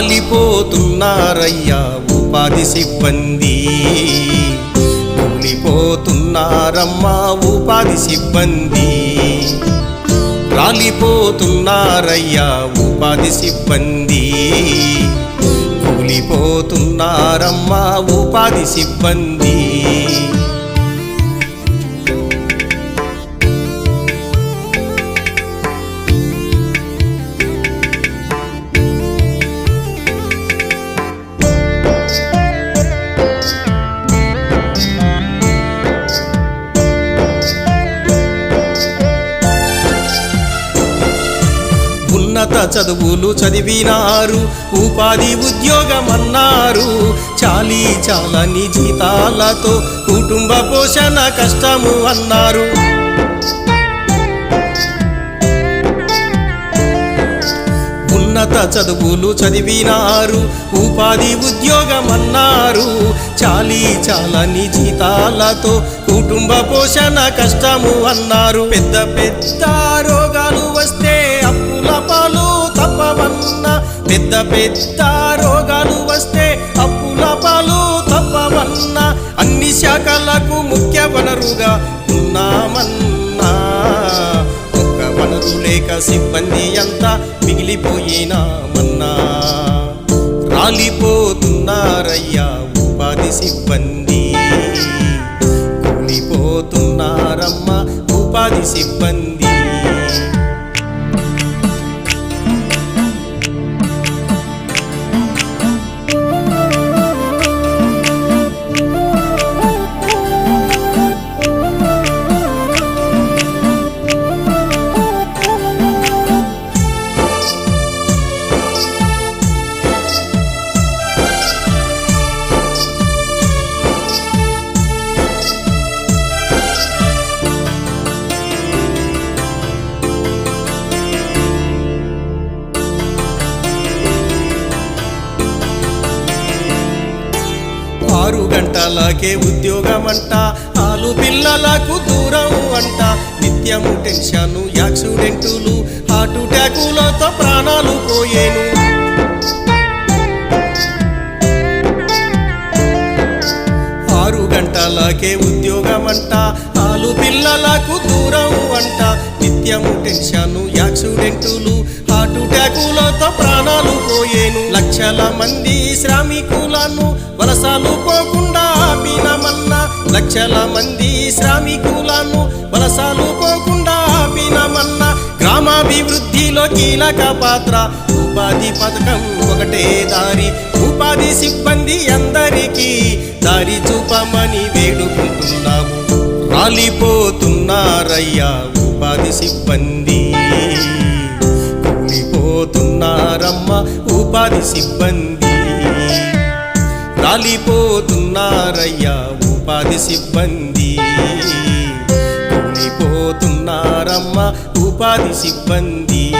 రాలిపోతున్నారయ్యా ఉపాధి సిబ్బంది. కూలిపోతున్నారమ్మా ఉపాధి సిబ్బంది. రాలిపోతున్నారయ్యా ఉపాధి సిబ్బంది. కూలిపోతున్నారమ్మా ఉపాధి సిబ్బంది. ఉన్నత చదువులు చదివినారు ఉపాధి ఉద్యోగమన్నారు. చాలీ చాలని జీతాలతో కుటుంబ పోషణ కష్టము అన్నారు. ఉన్నత చదువులు చదివినారు ఉపాధి ఉద్యోగమన్నారు. చాలీ చాలని జీతాలతో కుటుంబ పోషణ కష్టము అన్నారు. పెద్ద పెద్ద పెద్ద రోగాలు వస్తే అప్పుల పాలు తప్పవన్న అన్ని శాఖలకు ముఖ్య వనరుగా ఉన్నామన్నా. ఒక్క వనరు లేక సిబ్బంది అంతా మిగిలిపోయినామన్నా. రాలిపోతున్నారయ్యా ఉపాధి సిబ్బంది. కూలిపోతున్నారమ్మా ఉపాధి సిబ్బంది. పిల్లలకే ఉద్యోగం అంట ఆలు పిల్లలకు దూరం అంట. నిత్యము టెన్షన్ యాక్సిడెంటులు హార్ట్ అటాకులతో ప్రాణాలు పోయేను. ఆరు గంటలకే అంట ఆలు పిల్లలకు దూరం అంట. నిత్యము టెన్షన్ యాక్సిడెంటులు హార్ట్ అటాకులతో ప్రాణాలు పోయేను. లక్షల మంది శ్రామికులను వలసలు పోకుండా ఆపినమన్నా లక్షల మంది శ్రామికులను వలసలు పోకుండా ఆపినమన్నా గ్రామాభివృద్ధిలో కీలక పాత్ర. ఉపాధి పథకం ఒకటే దారి ఉపాధి సిబ్బంది అందరికీ దారి చూపమని వేడుకుంటున్నాము. రాలిపోతున్నారయ్యా ఉపాధి సిబ్బంది. కూలిపోతున్నారు సిబ్బంది. రాలిపోతున్నారయ్యా ఉపాధి సిబ్బంది. కూలిపోతున్నారమ్మ ఉపాధి సిబ్బంది.